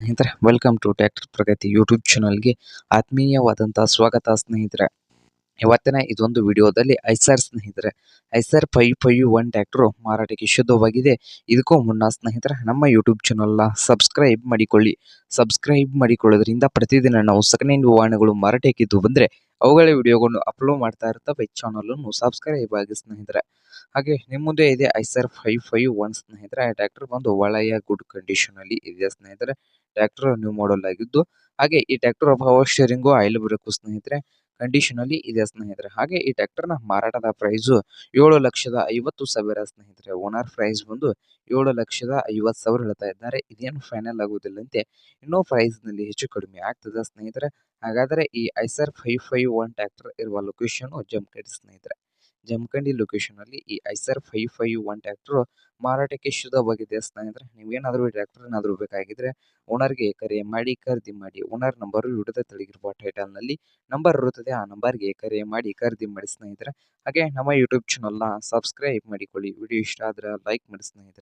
ಸ್ನೇಹಿತರೆ welcome to tractor Pragati YouTube ಚಾನಲ್ಗೆ ಆತ್ಮೀಯವಾದಂತಹ ಸ್ವಾಗತ ಸ್ನೇಹಿತರೆ. ಇವತ್ತಿನ ಇದೊಂದು ವಿಡಿಯೋದಲ್ಲಿ ಐಸರ್ ಸ್ನೇಹಿತರೆ. Eicher five five one tractor ಮಾರಾಟಕ್ಕೆ ಶುದ್ಧವಾಗಿದೆ. ಇದಕ್ಕೂ ಮುನ್ನ ಸ್ನೇಹಿತರೆ, ನಮ್ಮ ಯೂಟ್ಯೂಬ್ ಚಾನಲ್ನ ಸಬ್ಸ್ಕ್ರೈಬ್ ಮಾಡಿಕೊಳ್ಳಿ. ಸಬ್ಸ್ಕ್ರೈಬ್ ಮಾಡಿಕೊಳ್ಳೋದ್ರಿಂದ ಪ್ರತಿದಿನ ನಾವು ಸೆಕೆಂಡ್ ಹ್ಯಾಂಡ್ ವಾಹನಗಳು ಮಾರಾಟಕ್ಕಿದ್ದು ಬಂದರೆ ಅವುಗಳ ವಿಡಿಯೋಗಳನ್ನು ಅಪ್ಲೋಡ್ ಮಾಡ್ತಾ ಇರ್ತವೆ. ಚಾನಲನ್ನು ಸಬ್ಸ್ಕ್ರೈಬ್ ಆಗಿ ಸ್ನೇಹಿತರೆ. ಹಾಗೆ ನಿಮ್ಮ ಮುಂದೆ ಇದೆ ಐಸರ್ ಫೈವ್ ಫೈವ್ ಒನ್ ಸ್ನೇಹಿತರೆ. ಟ್ರ್ಯಾಕ್ಟರ್ ಬಂದು ಒಳ್ಳೆಯ ಗುಡ್ ಕಂಡೀಷನ್ ಅಲ್ಲಿ ಇದೆ ಸ್ನೇಹಿತರೆ? ಟ್ರ್ಯಾಕ್ಟರ್ ನ್ಯೂ ಮಾಡೆಲ್ ಆಗಿದ್ದು, ಹಾಗೆ ಈ tractor power steering oil brake ಸ್ನೇಹಿತರೆ. ಕಂಡೀಷನ್ ಅಲ್ಲಿ ಇದೆ ಸ್ನೇಹಿತರೆ. ಹಾಗೆ ಈ ಟ್ರ್ಯಾಕ್ಟರ್ನ ಮಾರಾಟದ ಪ್ರೈಸ್ ಏಳು ಲಕ್ಷದ ಐವತ್ತು ಸಾವಿರ ಸ್ನೇಹಿತರೆ. ಓನರ್ ಪ್ರೈಸ್ ಬಂದು ಏಳು ಲಕ್ಷದ ಐವತ್ತು ಸಾವಿರ ಹೇಳ್ತಾ ಇದ್ದಾರೆ. ಇದೇನು ಫೈನಲ್ ಆಗುವುದಿಲ್ಲಂತೆ. ಇನ್ನೂ ಪ್ರೈಸ್ನಲ್ಲಿ ಹೆಚ್ಚು ಕಡಿಮೆ ಆಗ್ತದೆ ಸ್ನೇಹಿತರೆ. ಹಾಗಾದರೆ ಈ Eicher five five one tractor ಇರುವ ಲೊಕೇಶನ್ ಜಂಪ್ ಸ್ನೇಹಿತರೆ. ಜಮಖಂಡಿ ಲೊಕೇಶನ್ ಅಲ್ಲಿ ಈ Eicher five five one tractor ಮಾರಾಟಕ್ಕೆ ಶುದ್ಧವಾಗಿದೆ ಸ್ನೇಹಿತರೆ, ನೀವೇನಾದರೂ ಈ ಟ್ರ್ಯಾಕ್ಟರ್ ಏನಾದರೂ ಬೇಕಾಗಿದ್ರೆ ಓನರ್ಗೆ ಕರೆ ಮಾಡಿ ಖರೀದಿ ಮಾಡಿ. ಓನರ್ ನಂಬರ್ ವಿಡಿಯೋದ ತೆಳಗಿರುವ ಟೈಟಲ್ನಲ್ಲಿ ನಂಬರ್ ಇರುತ್ತದೆ. ಆ ನಂಬರ್ಗೆ ಕರೆ ಮಾಡಿ ಖರೀದಿ ಮಾಡಿ ಸ್ನೇಹಿತರೆ. ಹಾಗೆ ನಮ್ಮ ಯೂಟ್ಯೂಬ್ ಚಾನಲ್ನ ಸಬ್ಸ್ಕ್ರೈಬ್ ಮಾಡಿಕೊಳ್ಳಿ. ವಿಡಿಯೋ ಇಷ್ಟ ಆದ್ರೆ ಲೈಕ್ ಮಾಡಿ ಸ್ನೇಹಿತರೆ.